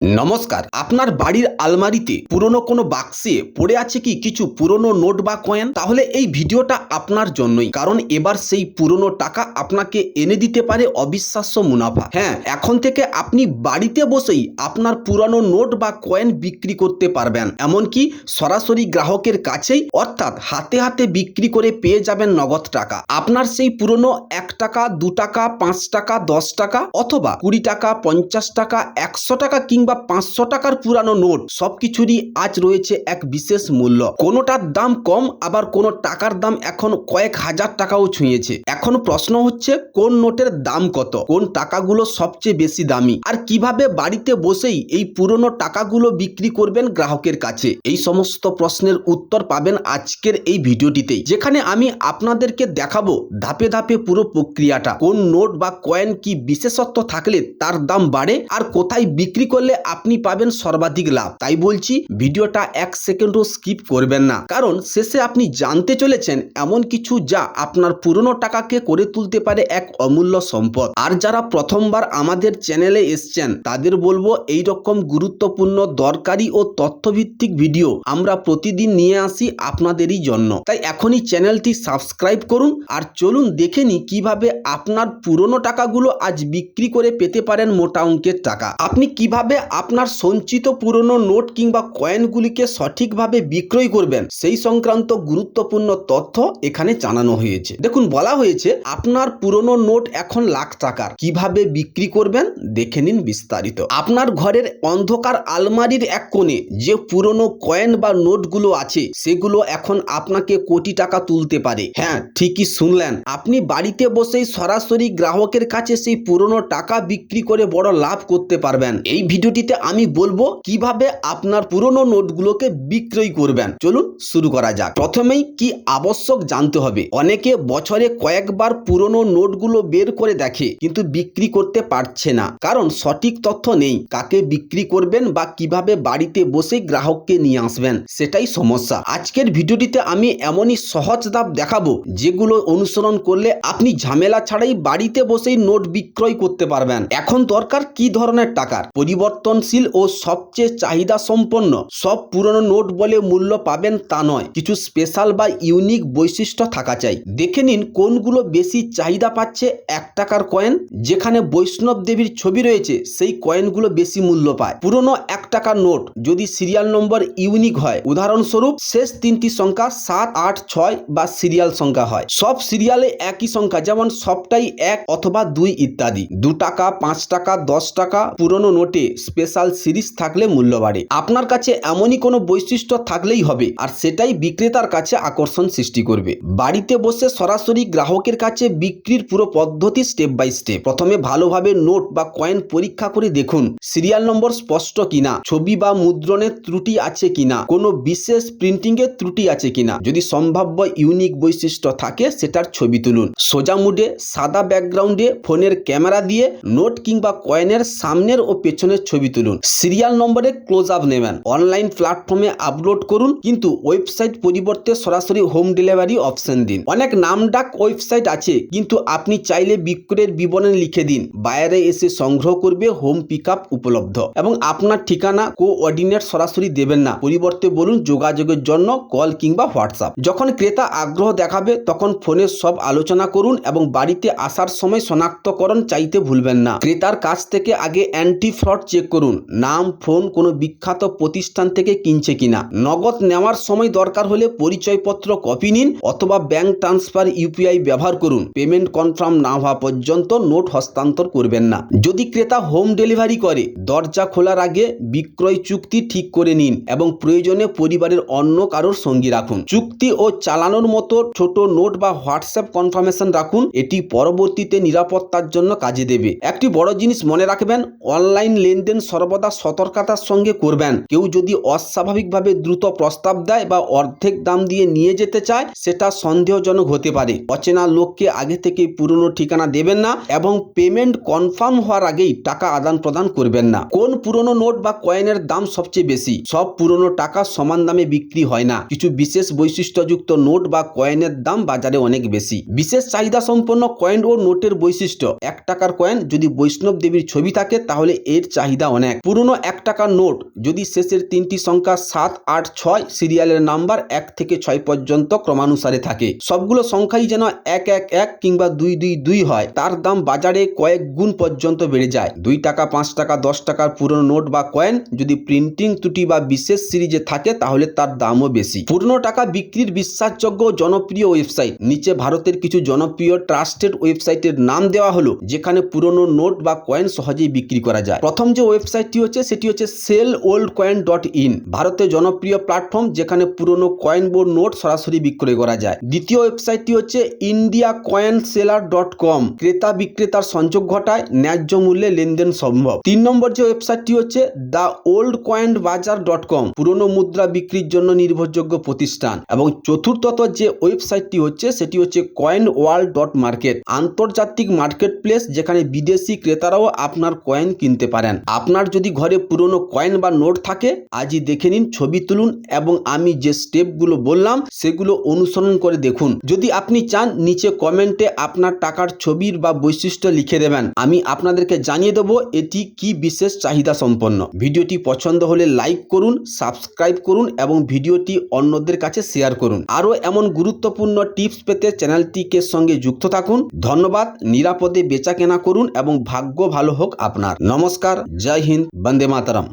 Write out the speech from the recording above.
নমস্কার। আপনার বাড়ির আলমারিতে পুরনো কোনো বাক্সে পড়ে আছে কি কিছু পুরনো নোট বা কয়েন? তাহলে এই ভিডিওটা আপনার জন্যই, কারণ এবার সেই পুরনো টাকা আপনাকে এনে দিতে পারে অবিশ্বাস্য মুনাফা। হ্যাঁ এখন থেকে আপনি বাড়িতে বসেই আপনার পুরনো নোট বা কয়েন বিক্রি করতে পারবেন। এমনকি সরাসরি গ্রাহকের কাছেই, অর্থাৎ হাতে হাতে বিক্রি করে পেয়ে যাবেন নগদ টাকা। আপনার সেই পুরনো এক টাকা, দু টাকা, পাঁচ টাকা, দশ টাকা, অথবা কুড়ি টাকা, পঞ্চাশ টাকা, একশো টাকা কিংবা পাঁচশো টাকার পুরানো নোট সবকিছুরই আজ রয়েছে এক বিশেষ মূল্য। কোনোটার দাম কম, আবার কোনো টাকার দাম এখন কয়েক হাজার টাকাও ছুঁয়েছে। এখন প্রশ্ন হচ্ছে, কোন নোটের দাম কত? কোন টাকাগুলো সবচেয়ে বেশি দামি? আর কীভাবে বাড়িতে বসেই এই পুরনো টাকাগুলো বিক্রি করবেন গ্রাহকের কাছে? এই সমস্ত প্রশ্নের উত্তর পাবেন আজকের এই ভিডিওটিতেই যেখানে আমি আপনাদেরকে দেখাবো ধাপে ধাপে পুরো প্রক্রিয়াটা। কোন নোট বা কয়েন কি বিশেষত্ব থাকলে তার দাম বাড়ে, আর কোথায় বিক্রি করলে আপনি পাবেন সর্বাধিক লাভ। তাই বলছি, ভিডিওটা এক সেকেন্ডও স্কিপ করবেন না। কারণ শেষে আপনি জানতে চলেছেন এমন কিছু যা আপনার পুরনো টাকাকে করে তুলতে পারে এক অমূল্য সম্পদ। আর যারা প্রথমবার আমাদের চ্যানেলে এসছেন, তাদের বলব এই রকম গুরুত্বপূর্ণ দরকারি ও তথ্যভিত্তিক ভিডিও আমরা প্রতিদিন নিয়ে আসি আপনাদেরই জন্য। তাই এখনই চ্যানেলটি সাবস্ক্রাইব করুন আর চলুন দেখে নি কীভাবে আপনার পুরনো টাকাগুলো আজ বিক্রি করে পেতে পারেন মোটা অঙ্কের টাকা। আপনি কীভাবে আপনার সঞ্চিত পুরনো নোট কিংবা কয়েনগুলিকে সঠিকভাবে বিক্রয় করবেন। সেই সংক্রান্ত গুরুত্বপূর্ণ তথ্য এখানে জানানো হয়েছে। দেখুন, বলা হয়েছে, আপনার পুরনো নোট এখন লাখ টাকার। কীভাবে বিক্রি করবেন? দেখে নিন বিস্তারিত। আপনার ঘরের অন্ধকার আলমারির এক কোণে যে পুরনো কয়েন বা নোটগুলো আছে, সেগুলো এখন আপনাকে কোটি টাকা তুলতে পারে। হ্যাঁ ঠিকই শুনলেন। আপনি বাড়িতে বসেই সরাসরি গ্রাহকের কাছে সেই পুরনো টাকা বিক্রি করে বড় লাভ করতে পারবেন। এই ভিডিওটিতে আমি বলব কীভাবে আপনার পুরনো নোটগুলোকে বিক্রয় করবেন। চলুন শুরু করা যাক। প্রথমেই কি আবশ্যক জানতে হবে? অনেকে বছরে কয়েকবার পুরনো নোটগুলো বের করে দেখে, কিন্তু বিক্রি করতে পারছে না। কারণ সঠিক তথ্য নেই। কাকে বিক্রি করবেন বা কীভাবে বাড়িতে বসে গ্রাহককে নিয়ে আসবেন, সেটাই সমস্যা। আজকের ভিডিওটিতে আমি এমনই সহজ ধাপ দেখাবো, যেগুলো অনুসরণ করলে আপনি ঝামেলা ছাড়াই বাড়িতে বসেই নোট বিক্রয় করতে পারবেন। এখন দরকার কি ধরনের টাকার? পরিবর্তনশীল ও সবচেয়ে চাহিদা সম্পন্ন সব পুরনো নোট বলে মূল্য পাবেন তা নয়। কিছু স্পেশাল বা ইউনিক বৈশিষ্ট্য থাকা চাই। দেখে নিন কোনগুলো বেশি চাহিদা পাচ্ছে এক টাকার কয়েন। যেখানে বৈষ্ণব দেবীর ছবি রয়েছে, সেই কয়েনগুলো বেশি মূল্য পায়। পুরনো এক টাকার নোট যদি সিরিয়াল নম্বর ইউনিক হয়, উদাহরণস্বরূপ শেষ তিনটি সংখ্যা সাত, আট, ছয় বা সিরিয়াল সংখ্যা হয়। সব সিরিয়ালে একই সংখ্যা, যেমন সবটাই এক অথবা দুই ইত্যাদি। দু টাকা, পাঁচ টাকা, দশ টাকা পুরনো নোটে স্পেশাল সিরিজ থাকলে মূল্য বাড়ে আপনার কাছে এমনই কোনো বৈশিষ্ট্য থাকলেই হবে, আর সেটাই বিক্রেতার কাছে আকর্ষণ সৃষ্টি করবে। বাড়িতে বসে সরাসরি গ্রাহকের কাছে বিক্রির পুরো পদ্ধতি স্টেপ বাই স্টেপ প্রথমে ভালোভাবে নোট বা কয়েন পরীক্ষা করে দেখুন সিরিয়াল নম্বর স্পষ্ট কিনা, ছবি বা মুদ্রণের ত্রুটি আছে কিনা, কোনো বিশেষ প্রিন্টিং এর ত্রুটি আছে কিনা। যদি সম্ভাব্য ইউনিক বৈশিষ্ট্য থাকে, সেটার ছবি তুলুন। সোজা মুডে, সাদা ব্যাকগ্রাউন্ডে ফোনের ক্যামেরা দিয়ে নোট কিংবা কয়েনের সামনের ও পেছনের ছবি তুলুন। সিরিয়াল নম্বরে ক্লোজ আপ নেবেন। অনলাইন প্ল্যাটফর্মে আপলোড করুন, কিন্তু ওয়েবসাইট পরিবর্তে সরাসরি হোম ডেলিভারি অপশন দিন। অনেক নামডাক ওয়েবসাইট আছে, কিন্তু আপনি চাইলে বিক্রয়ের বিবরণ লিখে দিন। বাইরে এসে সংগ্রহ করবে হোম পিক উপলব্ধ। এবং আপনার ঠিকানা কোঅর্ডিনেট সরাসরি দেবেন না। পরিবর্তে বলুন, যোগাযোগের জন্য কল কিংবা হোয়াটসঅ্যাপ। যখন ক্রেতা আগ্রহ দেখাবে, তখন ফোনে সব আলোচনা করুন এবং বাড়িতে আসার সময় শনাক্তকরণ চাইতে ভুলবেন না। ক্রেতার কাছ থেকে আগে অ্যান্টি ফ্রড চেক করুন। নাম, ফোন কোনো বিখ্যাত প্রতিষ্ঠান থেকে কিনছে কিনা। নগদ নেওয়ার সময় দরকার হলে পরিচয়পত্র কপি নিন অথবা ব্যাংক ট্রান্সফার ইউপিআই ব্যবহার করুন। পেমেন্ট কনফার্ম না হওয়া পর্যন্ত নোট হস্তান্তর করবেন না। যদি ক্রেতা হোম ডেলিভারি করে, দরজা খোলার আগে বিক্রয় চুক্তি ঠিক করে নিন এবং প্রয়োজনে পরিবারের অন্য কারোর সঙ্গী রাখুন। চুক্তি ও চালানোর মতো ছোট নোট বা হোয়াটসঅ্যাপ কনফার্মেশন রাখুন। এটি পরবর্তীতে নিরাপত্তার জন্য কাজে দেবে। একটি বড় জিনিস মনে রাখবেন, অনলাইন লেনদেন সর্বদা সতর্কতার সঙ্গে করবেন। কেউ যদি অস্বাভাবিকভাবে দ্রুত প্রস্তাব দেয় বা অর্ধেক দাম দিয়ে নিয়ে যেতে চায়, সেটা সন্দেহজনক হতে পারে। অচেনা লোককে আগে থেকে পুরনো ঠিকানা দেবেন না এবং পেমেন্ট কনফার্ম হওয়ার আগেই টাকা আদান প্রদান করবেন না। কোন পুরনো নোট বা কয়েনের দাম সবচেয়ে বেশি? সব পুরনো টাকা সমান দামে বিক্রি হয় না। কিছু বিশেষ বৈশিষ্ট্যযুক্ত নোট বা কয়েনের দাম বাজারে অনেক বেশি। বিশেষ চাহিদা সম্পন্ন কয়েন ও নোটের বৈশিষ্ট্য। এক টাকার কয়েন যদি বৈষ্ণব দেবীর ছবি থাকে, তাহলে এর চাহিদা অনেক। পুরনো এক টাকার নোট, যদি শেষের তিনটি সংখ্যা সাত, আট, ছয় সিরিয়ালের নাম্বার এক থেকে ছয় পর্যন্ত ক্রমানুসারে থাকে। সবগুলো সংখ্যাই যেন এক এক এক কিংবা দুই দুই দুই হয়, তার দাম বাজারে কয়েক গুণ পর্যন্ত বেড়ে যায়। দুই টাকা, পাঁচ টাকা, দশ টাকার পুরনো নোট বা কয়েন, যদি প্রিন্টিং ত্রুটি বা বিশেষ সিরিজে থাকে, তাহলে তার দামও বেশি। পুরনো টাকা বিক্রির বিশ্বাসযোগ্য জনপ্রিয় ওয়েবসাইট। নিচে ভারতের কিছু জনপ্রিয় ট্রাস্টেড ওয়েবসাইটের নাম দেওয়া হলো, যেখানে পুরনো নোট বা কয়েন সহজেই বিক্রি করা যায়। প্রথম যে ওয়েবসাইটটি হচ্ছে, সেটি হচ্ছে sell old coin dot in ভারতের জনপ্রিয় প্ল্যাটফর্ম যেখানে পুরনো কয়েন বোর্ড নোট সরাসরি বিক্রয় করা যায়। দ্বিতীয় ওয়েবসাইটটি হচ্ছে India coin seller dot com ক্রেতা বিক্রেতার সংযোগ ঘটায়, ন্যায্য মূল্যে লেনদেন সম্ভব। তিন নম্বর যে ওয়েবসাইটটি হচ্ছে the old coin bazaar dot com পুরনো মুদ্রা বিক্রির জন্য নির্ভরযোগ্য প্রতিষ্ঠান। এবং চতুর্থত যে ওয়েবসাইটটি হচ্ছে, সেটি হচ্ছে কয়েন ওয়ার্ল্ড ডট মার্কেট আন্তর্জাতিক মার্কেট প্লেস যেখানে বিদেশি ক্রেতারাও আপনার কয়েন কিনতে পারেন। আপনার যদি ঘরে পুরনো কয়েন বা নোট থাকে, আজই দেখে নিন, ছবি তুলুন এবং আমি যে স্টেপগুলো বললাম, সেগুলো অনুসরণ করে দেখুন। যদি আপনি চান, নিচে কমেন্টে আপনার টাকার ছবির বা বৈশিষ্ট্য লিখে দেবেন। আমি আপনাদেরকে জানিয়ে দেবো, এটি কি বিশেষ চাহিদা সম্পন্ন। ভিডিওটি পছন্দ হলে লাইক করুন, সাবস্ক্রাইব করুন এবং ভিডিওটি অন্যদের কাছে শেয়ার করুন। আরও এমন গুরুত্বপূর্ণ টিপস পেতে চ্যানেলটিকে সঙ্গে যুক্ত থাকুন। ধন্যবাদ, নিরাপদে বেচা কেনা করুন এবং ভাগ্য ভালো হোক আপনার। নমস্কার, জয় जय हिंद बंदे मातरम।